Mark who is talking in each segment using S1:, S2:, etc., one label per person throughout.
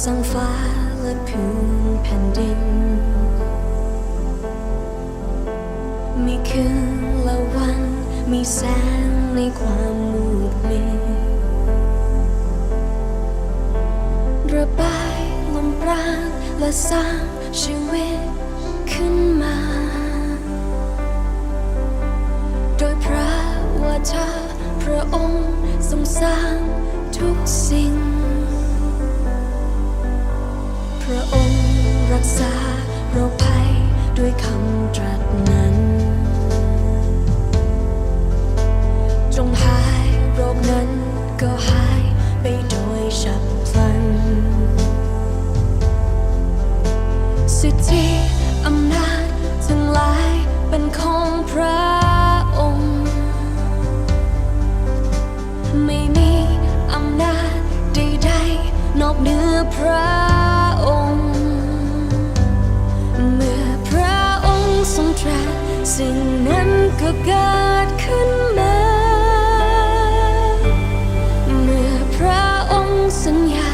S1: สร้างฟ้าและพื้นแผ่นดิน มีคืนและวัน มีแสงในความมืดมิดระบายลมปราณและสร้างชีวิตขึ้นมา โดยพระวาจาพระองค์ทรงสร้าง ก็เกิดขึ้นมา เมื่อพระองค์สัญญา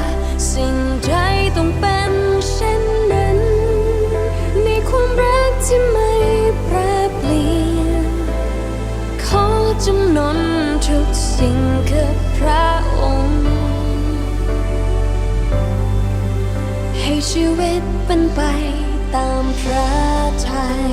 S1: สิ่งใดต้องเป็นเช่นนั้นในความรักที่ไม่แปรเปลี่ยน ขอจำนนทุกสิ่งกับพระองค์ ให้ชีวิตเป็นไปตามพระทัย